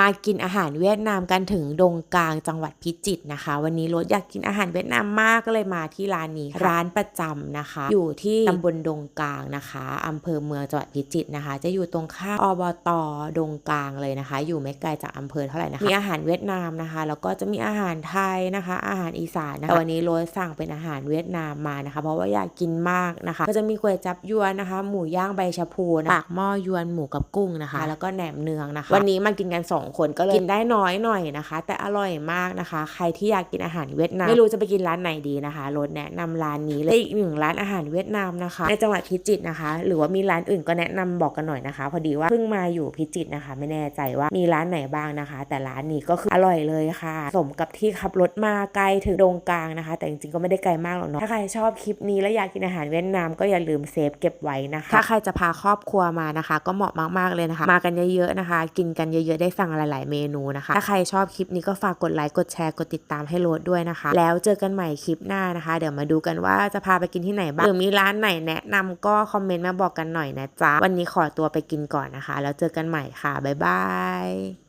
มากินอาหารเวียดนามกันถึงดงกลางจังหวัดพิจิตรนะคะ วันนี้รถอยากกินอาหารเวียดนามมากก็เลยมาที่ร้านนี้ค่ะร้านประจำนะคะ อยู่ที่ตำบลดงกลางนะคะอำเภอเมืองจังหวัดพิจิตรนะคะ จะอยู่ตรงข้ามอบตดงกลางเลยนะคะ อยู่ไม่ไกลจากอำเภอเท่าไหร่นะคะมีอาหารเวียดนามนะคะแล้วก็จะมีอาหารไทยนะคะ อาหารอีสานนะคะแต่วันนี้รถสั่งเป็นอาหารเวียดนามมานะคะ เพราะว่าอยากกินมากนะคะ ก็จะมีก๋วยจับยวนนะคะ หมูย่างใบชะพูนะปากหม้อยวนหมูกับกุ้งนะคะ แล้วก็แหนมเนืองนะคะ วันนี้มากินกัน2 คนก็เลยกินได้น้อยหน่อยนะคะ แต่อร่อยมากนะคะ ใครที่อยากกินอาหารเวียดนามไม่รู้จะไปกินร้านไหนดีนะคะรถแนะนำร้านนี้เลยอีกหนึ่งร้านอาหารเวียดนามนะคะ ในจังหวัดพิจิตรนะคะ หรือว่ามีร้านอื่นก็แนะนำบอกกันหน่อยนะคะ พอดีว่าเพิ่งมาอยู่พิจิตรนะคะ ไม่แน่ใจว่ามีร้านไหนบ้างนะคะ แต่ร้านนี้ก็คืออร่อยเลยค่ะ สมกับที่ขับรถมาไกลถึงโรงกลางนะคะ แต่จริงๆก็ไม่ได้ไกลมากหรอกเนาะถ้าใครชอบคลิปนี้และอยากกินอาหารเวียดนามก็อย่าลืมเซฟเก็บไว้นะคะถ้าใครจะพาครอบครัวมานะคะ ก็เหมาะมากๆเลยนะคะ มากันเยอะๆนะคะ กินกันเยอะๆได้สั่งหลาย ๆ เมนูนะคะ ถ้าใครชอบคลิปนี้ก็ฝากกดไลค์กดแชร์กดติดตามให้โรดด้วยนะคะ แล้วเจอกันใหม่คลิปหน้านะคะ เดี๋ยวมาดูกันว่าจะพาไปกินที่ไหนบ้างหรือมีร้านไหนแนะนำก็คอมเมนต์มาบอกกันหน่อยนะจ๊ะวันนี้ขอตัวไปกินก่อนนะคะ แล้วเจอกันใหม่ค่ะบ๊ายบาย